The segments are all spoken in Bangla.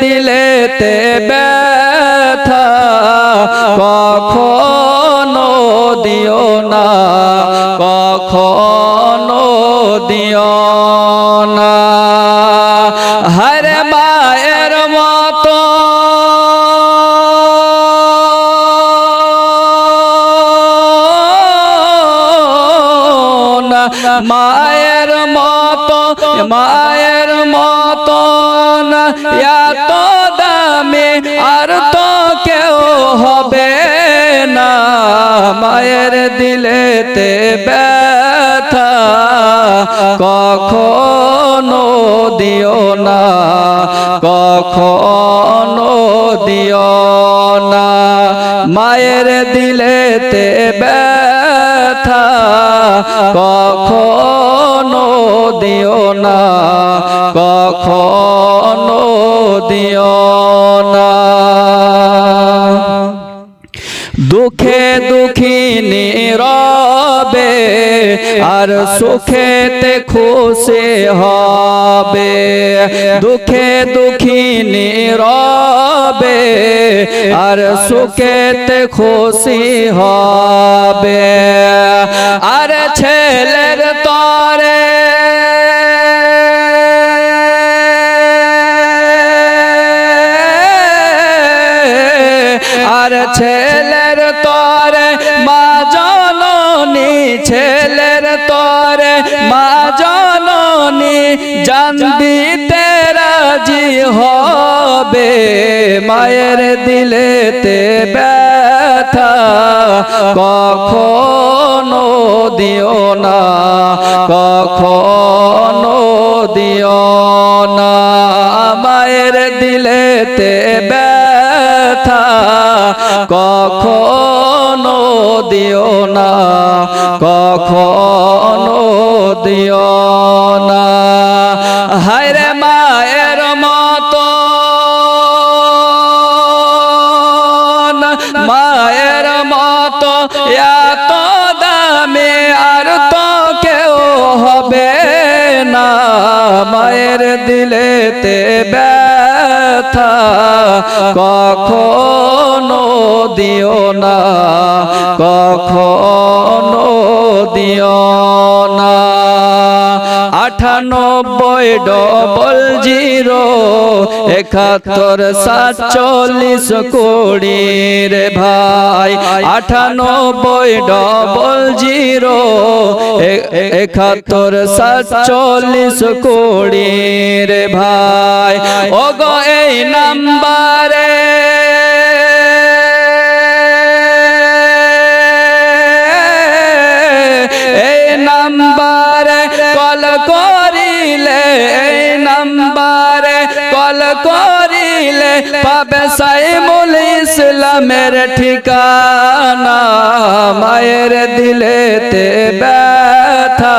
দিলেতে ব্যথা কখনো দিও না কখনো দিও না। হরে মায়ের মতো। মায়ের মতো মতন দামি আর তো কেউ হবে না মায়ের দিলেতে ব্যথা কখনো দিও না কখনো দিও না মায়ের দিলেতে ব্যথা কখনো দিও না কখনো দুঃখে দুঃখিনী রবে, আর সুখেতে খুশি হবে। দুঃখে দুঃখিনী রবে, আর সুখেতে খুশি হবে। আর ছেলের আর ছেলের তরে, মা জননী, ছেলের তরে, মা জননী জান দিতে রাজি হবে। মায়ের দিলেতে ব্যথা কখনো দিও না, কখনো দিও না। মায়ের দিলেতে ব্যথা কখনো দিও না, কখনো দিও না। হায়রে মায়ের মতো। মায়ের মতো এত দামে আর তো কেউ হবে না। মায়ের দিলেতে দিও না, কখনো দিও না। আঠানব্বই ডবল জিরো একাত্তর সাতচল্লিশ কোড়ি রে ভাই। আঠানব্বই ডবল জিরো একাত্তর সাতচল্লিশ কোড়ি রে ভাই। ও করিলে এই নাম্বারে কল করিলে পাবে সাইমুল ইসলামের ঠিকানা। মায়ের দিলেতে ব্যথা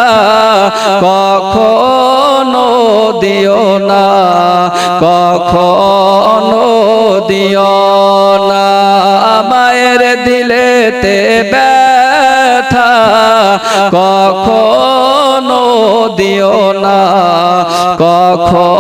কখনো দিও না, কখনো দিও না। মায়ের দিলেতে ব্যথা দিও না। কখনো